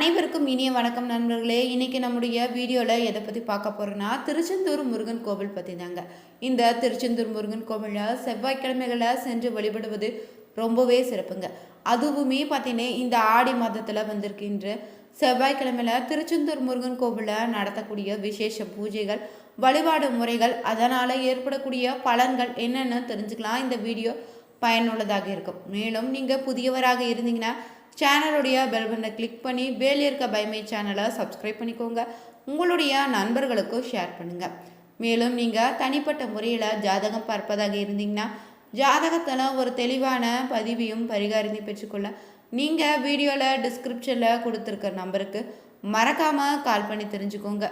அனைவருக்கும் இனிய வணக்கம் நண்பர்களே. இன்றைக்கி நம்முடைய வீடியோவில் எதை பற்றி பார்க்க போகிறோன்னா திருச்செந்தூர் முருகன் கோவில் பற்றி தாங்க. இந்த திருச்செந்தூர் முருகன் கோவிலில் செவ்வாய்க்கிழமைகளில் சென்று வழிபடுவது ரொம்பவே சிறப்புங்க. அதுவுமே பார்த்தீங்கன்னா இந்த ஆடி மாதத்தில் வந்திருக்கின்ற செவ்வாய்க்கிழமையில் திருச்செந்தூர் முருகன் கோவிலில் நடத்தக்கூடிய விசேஷ பூஜைகள் வழிபாடு முறைகள் அதனால் ஏற்படக்கூடிய பலன்கள் என்னென்னு தெரிஞ்சுக்கலாம். இந்த வீடியோ பயனுள்ளதாக இருக்கும். மேலும் நீங்கள் புதியவராக இருந்தீங்கன்னா சேனலுடைய பெல் பட்டனை கிளிக் பண்ணி வேலி இருக்க பைமை சேனலை சப்ஸ்கிரைப் பண்ணிக்கோங்க. உங்களுடைய நண்பர்களுக்கும் ஷேர் பண்ணுங்கள் மேலும் நீங்கள் தனிப்பட்ட முறையில் ஜாதகம் பார்ப்பதாக இருந்தீங்கன்னா ஜாதகத்தில் ஒரு தெளிவான பதிவையும் பரிகாரத்தையும் பெற்றுக்கொள்ள நீங்கள் வீடியோவில் டிஸ்கிரிப்ஷனில் கொடுத்துருக்க நம்பருக்கு மறக்காமல் கால் பண்ணி தெரிஞ்சுக்கோங்க.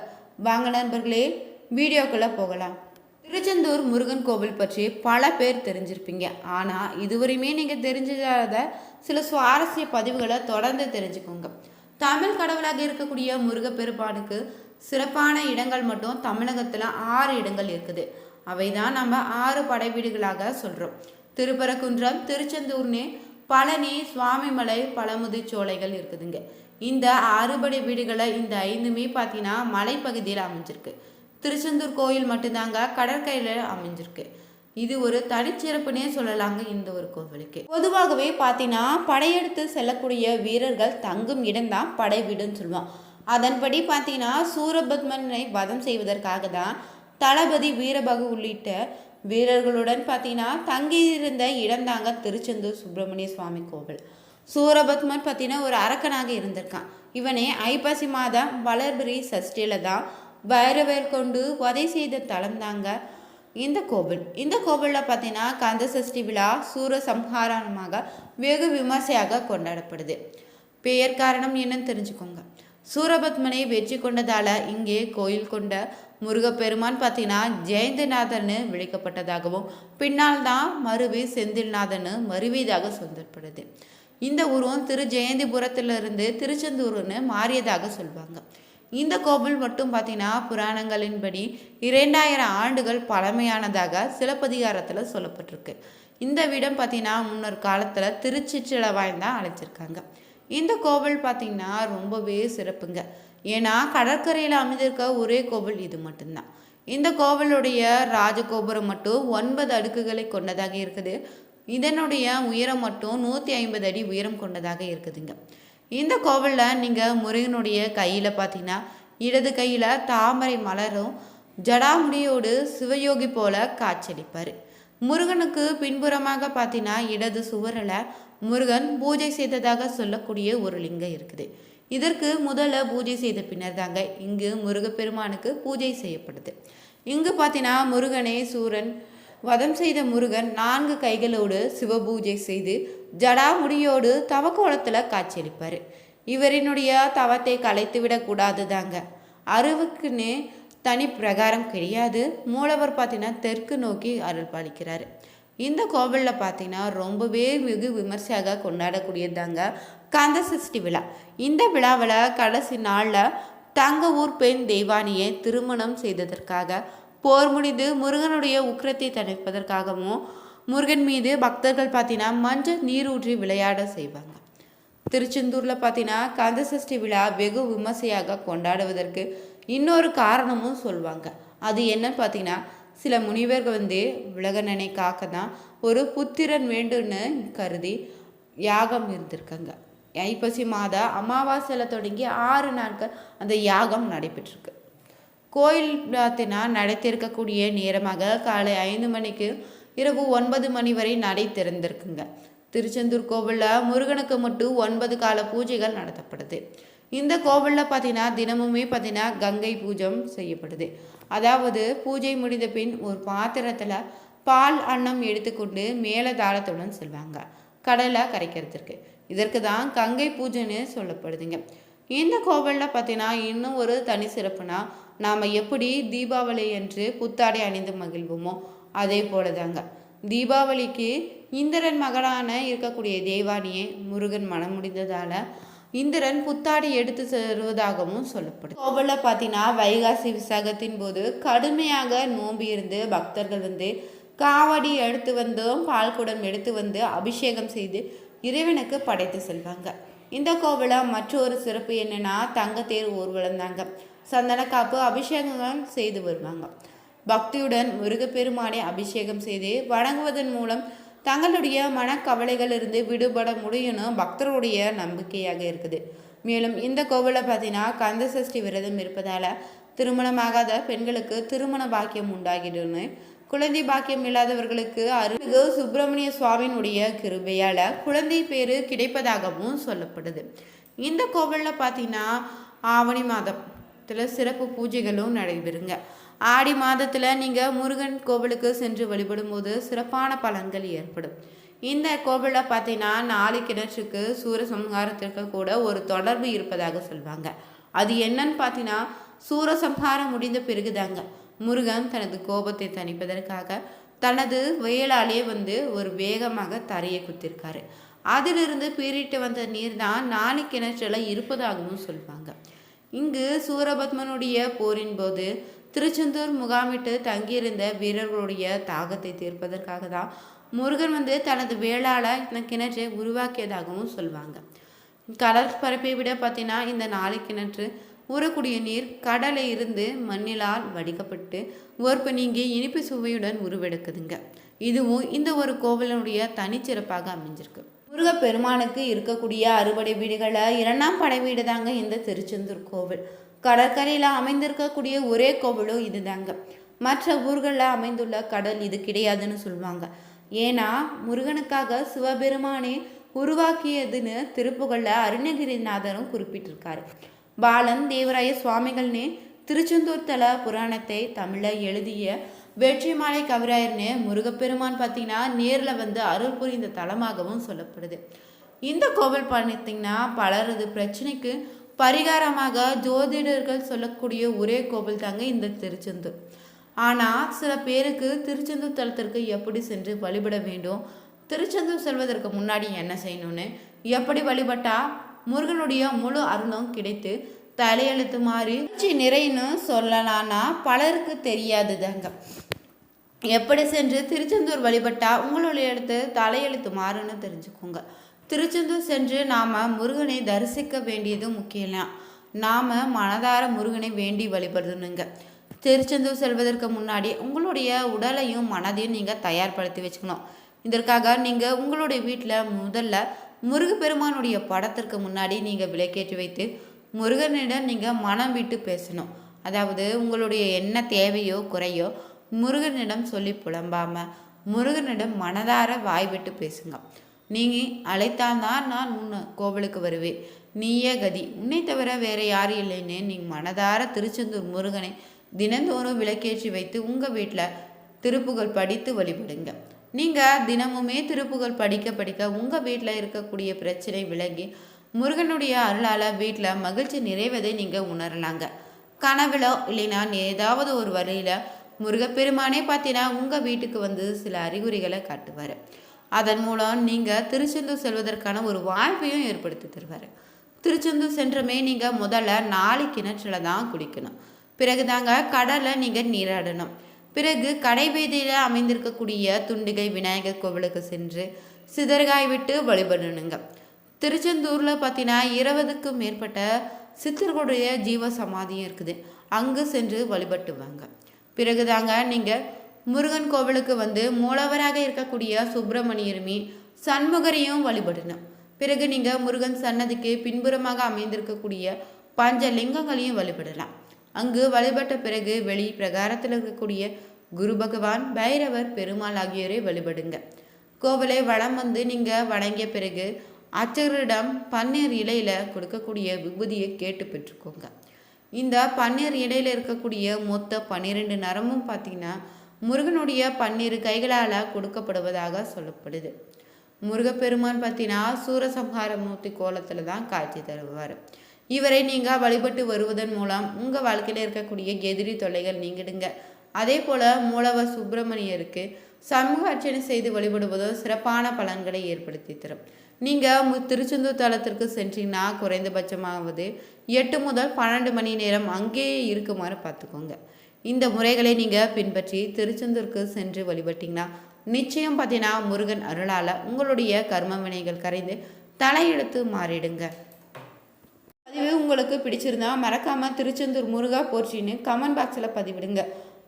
வாங்க நண்பர்களே வீடியோக்குள்ளே போகலாம். திருச்செந்தூர் முருகன் கோவில் பற்றி பல பேர் தெரிஞ்சிருப்பீங்க. ஆனால் இதுவரையுமே நீங்கள் தெரிஞ்சிடாத சில சுவாரஸ்ய பதிவுகளை தொடர்ந்து தெரிஞ்சுக்கோங்க. தமிழ் கடவுளாக இருக்கக்கூடிய முருகப்பெருமானுக்கு சிறப்பான இடங்கள் மட்டும் தமிழகத்தில் ஆறு இடங்கள் இருக்குது. அவை தான் நம்ம ஆறு படைவீடுகளாக சொல்கிறோம் திருப்பரங்குன்றம் திருச்செந்தூர்னே பழனி சுவாமிமலை பழமுதி சோலைகள் இருக்குதுங்க. இந்த ஆறுபடை வீடுகளை இந்த ஐந்துமே பார்த்தீங்கன்னா மலைப்பகுதியில் அமைஞ்சிருக்கு. திருச்செந்தூர் கோயில் மட்டும்தாங்க கடற்கரையில் அமைஞ்சிருக்கு. இது ஒரு தனிச்சிறப்புனே சொல்லலாங்க இந்த ஒரு கோவிலுக்கு. பொதுவாகவே பார்த்தீங்கன்னா படையெடுத்து செல்லக்கூடிய வீரர்கள் தங்கும் இடம்தான் படை வீடுன்னு சொல்லுவோம் அதன்படி பார்த்தீங்கன்னா சூரபத்மனை வதம் செய்வதற்காக தான் தளபதி வீரபாகு உள்ளிட்ட வீரர்களுடன் பார்த்தீங்கன்னா தங்கியிருந்த இடம்தாங்க திருச்செந்தூர் சுப்பிரமணிய சுவாமி கோவில். சூரபத்மன் பார்த்தீங்கன்னா ஒரு அரக்கனாக இருந்திருக்கான். இவனே ஐப்பசி மாதம் வளர்பிரி சஷ்டியில் தான் பைரவர் கொண்டு உதை செய்த தலம் தாங்க இந்த கோவில். இந்த கோவிலில் பார்த்தீங்கன்னா கந்த சஷ்டி விழா சூர சம்ஹாரமாக வெகு விமர்சையாக கொண்டாடப்படுது. பெயர் காரணம் என்னன்னு தெரிஞ்சுக்கோங்க. சூரபத்மனை வெற்றி கொண்டதால் இங்கே கோயில் கொண்ட முருகப்பெருமான் பார்த்தீங்கன்னா ஜெயந்திநாதன்னு விழிக்கப்பட்டதாகவும் பின்னால் தான் மருவி செந்தில்நாதன்னு மருவியதாக சொல்லப்படுது. இந்த உருவம் திரு ஜெயந்திபுரத்திலிருந்து திருச்செந்தூர்னு மாறியதாக சொல்லுவாங்க இந்த கோவில் மட்டும் பார்த்தீங்கன்னா புராணங்களின்படி இரண்டாயிரம் ஆண்டுகள் பழமையானதாக சிலப்பதிகாரத்தில் சொல்லப்பட்டிருக்கு. இந்த விடம் பார்த்தீங்கன்னா முன்னொரு காலத்தில் திருச்சிச்சிலவாய் தான் அழைச்சிருக்காங்க. இந்த கோவில் பார்த்தீங்கன்னா ரொம்பவே சிறப்புங்க. ஏன்னா கடற்கரையில் அமைந்திருக்க ஒரே கோவில் இது மட்டும்தான். இந்த கோவிலுடைய ராஜகோபுரம் மட்டும் ஒன்பது அடுக்குகளை கொண்டதாக இருக்குது. இதனுடைய உயரம் மட்டும் நூற்றி ஐம்பது அடி உயரம் கொண்டதாக இருக்குதுங்க. இந்த கோவிலில் நீங்கள் முருகனுடைய கையில் பார்த்தீங்கன்னா இடது கையில் தாமரை மலரும் ஜடாமுடியோடு சிவயோகி போல காட்சியளிப்பார். முருகனுக்கு பின்புறமாக பார்த்தீங்கன்னா இடது சுவரில் முருகன் பூஜை செய்ததாக சொல்லக்கூடிய ஒரு லிங்கம் இருக்குது. இதற்கு முதல்ல பூஜை செய்த பின்னர் தாங்க இங்கு முருகப்பெருமானுக்கு பூஜை செய்யப்படுது. இங்கு பார்த்தீங்கன்னா முருகனே சூரன் வதம் செய்த முருகன் நான்கு கைகளோடு சிவபூஜை செய்து ஜடாமுடியோடு தவக்கோலத்தில் காட்சியளிப்பார். இவரினுடைய தவத்தை கலைத்து விடக்கூடாது தாங்க அருவுக்குன்னு தனி பிரகாரம் கிடையாது. மூலவர் பார்த்தீங்கன்னா தெற்கு நோக்கி அருள் பாலிக்கிறார். இந்த கோவிலில் பார்த்தீங்கன்னா ரொம்பவே வெகு விமர்சையாக கொண்டாடக்கூடியதாங்க கந்த சஷ்டி விழா. இந்த விழாவில் கடைசி நாளில் தங்க ஊர் பெண் தெய்வானியை திருமணம் செய்ததற்காக போர் முடிந்து முருகனுடைய உக்கிரத்தை தணிப்பதற்காகவும் முருகன் மீது பக்தர்கள் பார்த்தீங்கன்னா மஞ்சள் நீரூற்றி விளையாட செய்வாங்க. திருச்செந்தூரில் பார்த்தீங்கன்னா கந்தசஷ்டி விழா வெகு விமர்சையாக கொண்டாடுவதற்கு இன்னொரு காரணமும் சொல்லுவாங்க அது என்னன்னு பார்த்தீங்கன்னா சில முனிவர்கள் வந்து உலகனனை காக்க தான் ஒரு புத்திரன் வேண்டும்னு கருதி யாகம் இருந்திருக்காங்க. ஐப்பசி மாத அமாவாசையில் தொடங்கி ஆறு நாட்கள் அந்த யாகம் நடைபெற்றிருக்கு. கோயில் பார்த்தீங்கன்னா நடத்திருக்கக்கூடிய நேரமாக காலை ஐந்து மணிக்கு இரவு ஒன்பது மணி வரை நடை திறந்திருக்குங்க. திருச்செந்தூர் கோவிலில் முருகனுக்கு மட்டும் ஒன்பது கால பூஜைகள் நடத்தப்படுது. இந்த கோவிலில் பார்த்தீங்கன்னா தினமுமே பார்த்தீங்கன்னா கங்கை பூஜம் செய்யப்படுது. அதாவது பூஜை முடிந்த பின் ஒரு பாத்திரத்தில் பால் அன்னம் எடுத்துக்கொண்டு மேலதாளத்துடன் செல்வாங்க. கடலை கரைக்கிறதுக்கு. இதற்கு தான் கங்கை பூஜைன்னு சொல்லப்படுதுங்க. இந்த கோவிலில் பார்த்தீங்கன்னா இன்னும் ஒரு தனி சிறப்புனா நாம் எப்படி தீபாவளி என்று புத்தாடை அணிந்து மகிழ்வோமோ அதே போல தாங்க தீபாவளிக்கு இந்திரன் மகளான இருக்கக்கூடிய தேவானியை முருகன் மனம் முடிந்ததால் இந்திரன் புத்தாடி எடுத்து செல்வதாகவும் சொல்லப்படுது கோவிலில் பார்த்தீங்கன்னா வைகாசி விசாகத்தின் போது கடுமையாக நோம்பி இருந்து பக்தர்கள் வந்து காவடி எடுத்து வந்தும் பால் குடம் எடுத்து வந்து அபிஷேகம் செய்து இறைவனுக்கு படைத்து செல்வாங்க. இந்த கோவிலில் மற்றொரு சிறப்பு என்னன்னா தங்கத்தேர் ஊர்வலம் தாங்க சந்தன காப்பு அபிஷேகங்கள் செய்து வருவாங்க. பக்தியுடன் முருகப்பெருமானை அபிஷேகம் செய்து வணங்குவதன் மூலம் தங்களுடைய மனக்கவலைகளிலிருந்து விடுபட முடியும்னு பக்தருடைய நம்பிக்கையாக இருக்குது. மேலும் இந்த கோவிலில் பார்த்தீங்கன்னா கந்த சஷ்டி விரதம் இருப்பதால் திருமணமாகாத பெண்களுக்கு திருமண பாக்கியம் உண்டாகிடும்னு குழந்தை பாக்கியம் இல்லாதவர்களுக்கு அருள்மிகு சுப்பிரமணிய சுவாமியினுடைய கிருபையால் குழந்தை பேரு கிடைப்பதாகவும் சொல்லப்படுது. இந்த கோவிலில் பார்த்தீங்கன்னா ஆவணி மாதத்தில் சிறப்பு பூஜைகளும் நடைபெறுங்க. ஆடி மாதத்தில் நீங்கள் முருகன் கோவிலுக்கு சென்று வழிபடும் போது சிறப்பான பலன்கள் ஏற்படும். இந்த கோவிலில் பார்த்தீங்கன்னா நாலு கிணற்றுக்கு சூரசம்ஹாரத்திற்கு கூட ஒரு தொடர்பு இருப்பதாக சொல்லுவாங்க அது என்னன்னு பார்த்தீங்கன்னா சூரசம்ஹாரம் முடிந்த பிறகுதாங்க. முருகன் தனது கோபத்தை தணிப்பதற்காக தனது வேளாலே வந்து ஒரு வேகமாக தரையை குத்திருக்காரு. அதிலிருந்து பீறிட்டு வந்த நீர் தான் நாலு கிணற்றில் இருப்பதாகவும் சொல்லுவாங்க இங்கு சூரபத்மனுடைய போரின் போது திருச்செந்தூர் முகாமிட்டு தங்கியிருந்த வீரர்களுடைய தாகத்தை தீர்ப்பதற்காக தான் முருகன் வந்து தனது வேளால இந்த கிணற்றை உருவாக்கியதாகவும் சொல்லுவாங்க கடல் பரப்பை விட பார்த்தீங்கன்னா இந்த நாளை கிணற்று ஊறக்கூடிய நீர் கடலை இருந்து மண்ணிலால் வடிக்கப்பட்டு ஓர்ப்பு நீங்கி இனிப்பு சுவையுடன் உருவெடுக்குதுங்க. இதுவும் இந்த ஒரு கோவிலினுடைய தனிச்சிறப்பாக அமைஞ்சிருக்கு. முருகப்பெருமானுக்கு இருக்கக்கூடிய அறுபடை வீடுகளை இரண்டாம் படை வீடு தாங்க இந்த திருச்செந்தூர் கோவில். கடற்கரையில் அமைந்திருக்கக்கூடிய ஒரே கோவிலும் இதுதாங்க. மற்ற ஊர்களில் அமைந்துள்ள கடல் இது கிடையாதுன்னு சொல்லுவாங்க. ஏன்னா முருகனுக்காக சிவபெருமானே உருவாக்கியதுன்னு திருப்புகளில் அருணகிரிநாதரும் குறிப்பிட்டிருக்காரு. பாலன் தேவராய சுவாமிகள்னு திருச்செந்தூர் தல புராணத்தை தமிழில் எழுதிய வெற்றிமாலை கவிராயர்னு முருகப்பெருமான் பார்த்தீங்கன்னா நேரில் வந்து அருள் புரிந்த தலமாகவும் சொல்லப்படுது. இந்த கோவில் பார்த்தீங்கன்னா பலரது பிரச்சனைக்கு பரிகாரமாக ஜோதிடர்கள் சொல்லக்கூடிய ஒரே கோவில் தாங்க இந்த திருச்செந்தூர். ஆனால் சில பேருக்கு திருச்செந்தூர் தலத்திற்கு எப்படி சென்று வழிபட வேண்டும் திருச்செந்தூர் செல்வதற்கு முன்னாடி என்ன செய்யணும்னு எப்படி வழிபட்டால் முருகனுடைய முழு அருளும் கிடைத்து தலையெழுத்து மாறி நிறைன்னு சொல்லலான்னா பலருக்கு தெரியாது தாங்க எப்படி சென்று திருச்செந்தூர் வழிபட்டா உங்களுடைய எழுத்து தலையெழுத்து மாறுன்னு தெரிஞ்சுக்கோங்க. திருச்செந்தூர் சென்று நாம் முருகனை தரிசிக்க வேண்டியது முக்கியம் நாம் மனதார முருகனை வேண்டி வழிபடணுங்க. திருச்செந்தூர் செல்வதற்கு முன்னாடி உங்களுடைய உடலையும் மனதையும் நீங்கள் தயார்படுத்தி வச்சுக்கணும். இதற்காக நீங்கள் உங்களுடைய வீட்டில் முதல்ல முருகப்பெருமானுடைய படத்திற்கு முன்னாடி நீங்கள் விளக்கேற்றி வைத்து முருகனிடம் நீங்கள் மனம் விட்டு பேசணும். அதாவது உங்களுடைய என்ன தேவையோ குறையோ முருகனிடம் சொல்லி புலம்பாமல் முருகனிடம் மனதார வாய் விட்டு பேசுங்க. நீங்கள் அழைத்தால்தான் நான் உன்னை கோவிலுக்கு வருவேன். நீயே கதி. உன்னை தவிர வேற யாரும் இல்லைன்னு நீங்கள் மனதார திருச்செந்தூர் முருகனை தினந்தோறும் விளக்கேற்றி வைத்து உங்கள் வீட்டில் திருப்புகள் படித்து வழிபடுங்க. நீங்கள் தினமுமே திருப்புகள் படிக்க படிக்க உங்கள் வீட்டில் இருக்கக்கூடிய பிரச்சனை விலகி முருகனுடைய அருளால் வீட்டில் மகிழ்ச்சி நிறைவதை நீங்கள் உணரலாங்க. கனவிலோ இல்லைன்னா ஏதாவது ஒரு வழியில் முருகப்பெருமானே பார்த்தீங்கன்னா உங்கள் வீட்டுக்கு வந்து சில அறிகுறிகளை காட்டுவார். அதன் மூலம் நீங்கள் திருச்செந்தூர் செல்வதற்கான ஒரு வாய்ப்பையும் ஏற்படுத்தி தருவார். திருச்செந்தூர் சென்றமே நீங்கள் முதல்ல நாலு கிணற்றில் தான் குடிக்கணும் பிறகு தாங்க கடலை நீங்கள் நீராடணும். பிறகு கடைவீதியில் அமைந்திருக்கக்கூடிய துண்டிகை விநாயகர் கோவிலுக்கு சென்று சிதறுகாய் விட்டு வழிபடணுங்க. திருச்செந்தூரில் பார்த்தீங்கன்னா இருபதுக்கும் மேற்பட்ட சித்தர்களுடைய ஜீவ சமாதியும் இருக்குது. அங்கு சென்று வழிபட்டு வாங்க பிறகு தாங்க நீங்கள் முருகன் கோவிலுக்கு வந்து மூலவராக இருக்கக்கூடிய சுப்பிரமணியருமே சண்முகரையும் வழிபடணும் பிறகு நீங்கள் முருகன் சன்னதிக்கு பின்புறமாக அமைந்திருக்கக்கூடிய பஞ்ச லிங்கங்களையும் வழிபடலாம். அங்கு வழிபட்ட பிறகு வெளி பிரகாரத்தில் இருக்கக்கூடிய குரு பகவான் பைரவர் பெருமாள் ஆகியோரை வழிபடுங்க. கோவிலை வளம் வந்து நீங்கள் வணங்கிய பிறகு அச்சகரிடம் பன்னீர் இலையில் கொடுக்கக்கூடிய விபூதியை கேட்டு பெற்றுக்கோங்க. இந்த பன்னீர் இலையில் இருக்கக்கூடிய மொத்த பன்னிரெண்டு நரமும் பார்த்தீங்கன்னா முருகனுடைய பன்னிரு கைகளால் கொடுக்கப்படுவதாக சொல்லப்படுது. முருகப்பெருமான் பார்த்தீங்கன்னா சூரசம்ஹார மூர்த்தி கோலத்தில் தான் காட்சி தருவார். இவரை நீங்கள் வழிபட்டு வருவதன் மூலம் உங்கள் வாழ்க்கையில் இருக்கக்கூடிய எதிரி தொல்லைகள் நீங்கிடுங்க. அதே போல் மூலவர் சுப்பிரமணியருக்கு சமூக அர்ச்சனை செய்து வழிபடுவதோ சிறப்பான பலன்களை ஏற்படுத்தி தரும். நீங்கள் திருச்செந்தூர் தளத்திற்கு சென்றீங்கன்னா குறைந்தபட்சமாவது எட்டு முதல் பன்னெண்டு மணி நேரம் அங்கேயே இருக்குமாறு பார்த்துக்கோங்க. இந்த முறைகளை நீங்கள் பின்பற்றி திருச்செந்தூருக்கு சென்று வழிபட்டிங்கன்னா நிச்சயம் பார்த்தீங்கன்னா முருகன் அருளால் உங்களுடைய கர்ம வினைகள் கரைந்து தலையெழுத்து மாறிடுங்க. பதிவு உங்களுக்கு பிடிச்சிருந்தா மறக்காமல் திருச்செந்தூர் முருகா போற்றின்னு கமெண்ட் பாக்ஸில் பதிவிடுங்க.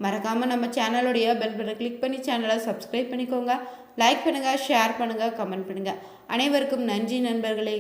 மறக்காமல் நம்ம சேனலுடைய பெல் பட்டனை கிளிக் பண்ணி சேனலை சப்ஸ்கிரைப் பண்ணிக்கோங்க. லைக் பண்ணுங்கள் ஷேர் பண்ணுங்கள் கமெண்ட் பண்ணுங்கள் அனைவருக்கும் நன்றி நண்பர்களே.